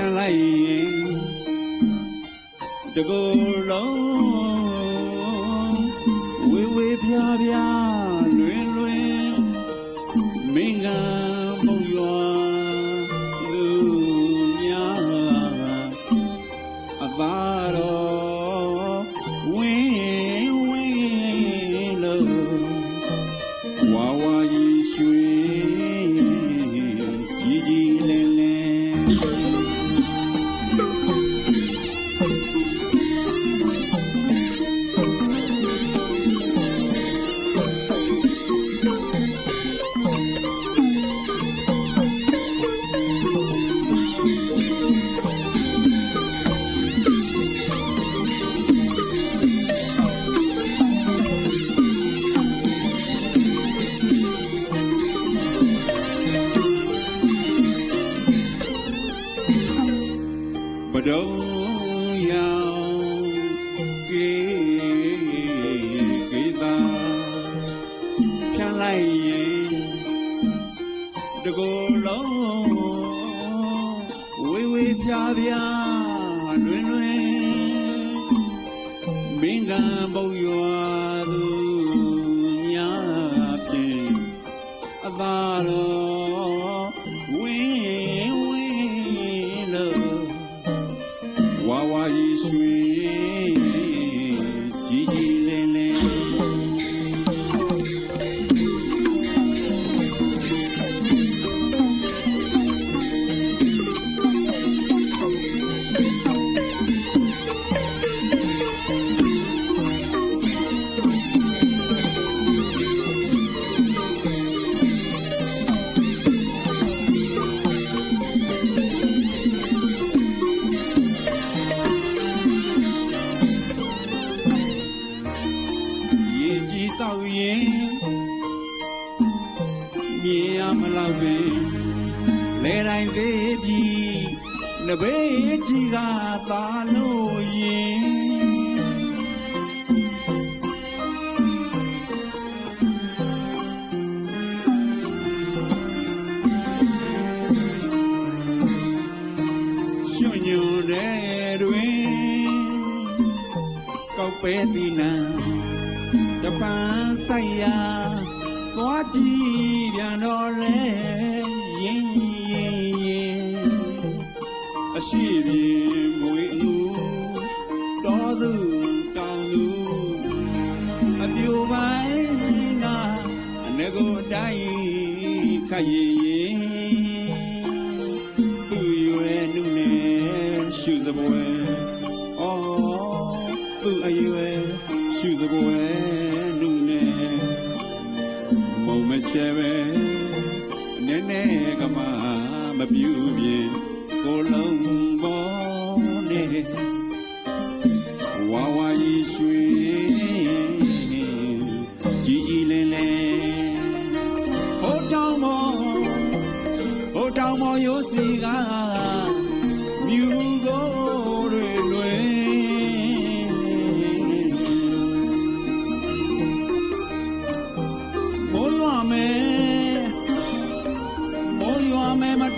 ဖြန်လိုက်ရင်တကိုယ်လုံးဝေဝေပြားပြားလွင်လွင်မင်္ဂလာ ပြားပြားလွင်လွင်မင်္ဂံဘုံရွာသူများဖြင့်အသာတော်ဝင်းဝင်းလို့ဝါဝါရီရွှေကြီး ရမလောက်ပင်လဲတိုင်းသေးပြီနဘေးကြီးကသာလို့ရင်ရွှွညွန်တဲ့တွင်ကောက်ပဲတိနံတပန်းဆိုင်ရာ သွားကြည့်ပြန်တော့လေရင်ရင်ရင်အရှိပြေငွေအမှုတော်သူတောင်သူအပြူပိုင်းကအနကိုတိုင်းခတ်ရင်ရင်သူရွယ်နုနဲ့ရှုစပွဲအော်သူ့အရွယ်ရှုစပွဲနုနဲ့မုံမ ချဲပဲနည်းနည်းကမှမပြူပြင်းကိုလုံးပေါ်နေ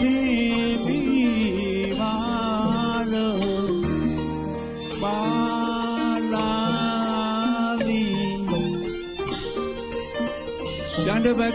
ရွာမယ်မထင်ပြီးပါလို့ပါလာသည်ရှမ်းတစ်ပတ်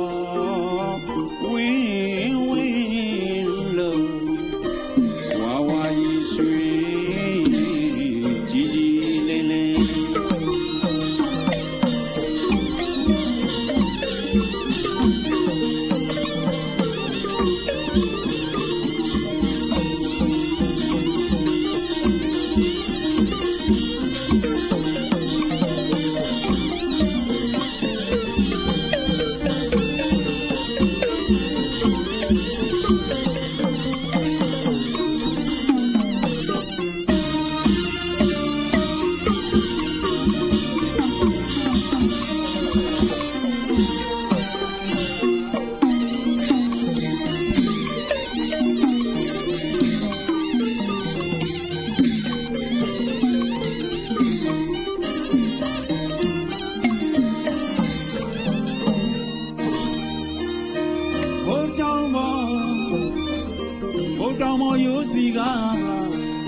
ရိုးစီက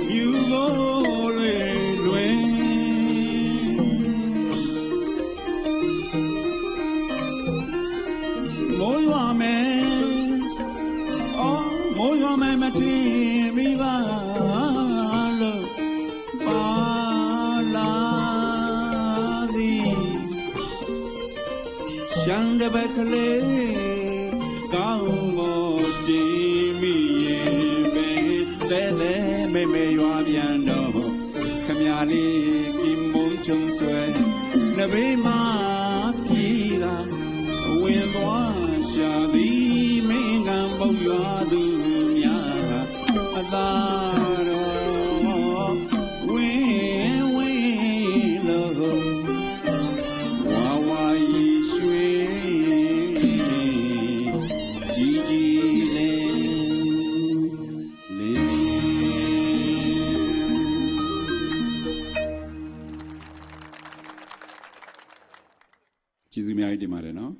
မြူကိုလွေလွေမိုးရွာမယ်အော်မိုးရွာမယ်မထင်မိပါလို့ပါလာသည်ရှမ်းတပတ်ကလေးကောင်းဖို့ မေမေရွာပြန်တော့ခမရလေးကင်မုံချုံဆွဲနဘေးမှာပြည်လာဝင်သွားရှာသည်မင်းကံပုတ်ရွာသူ ကျေးဇူးအများကြီးတင်ပါတယ်နော်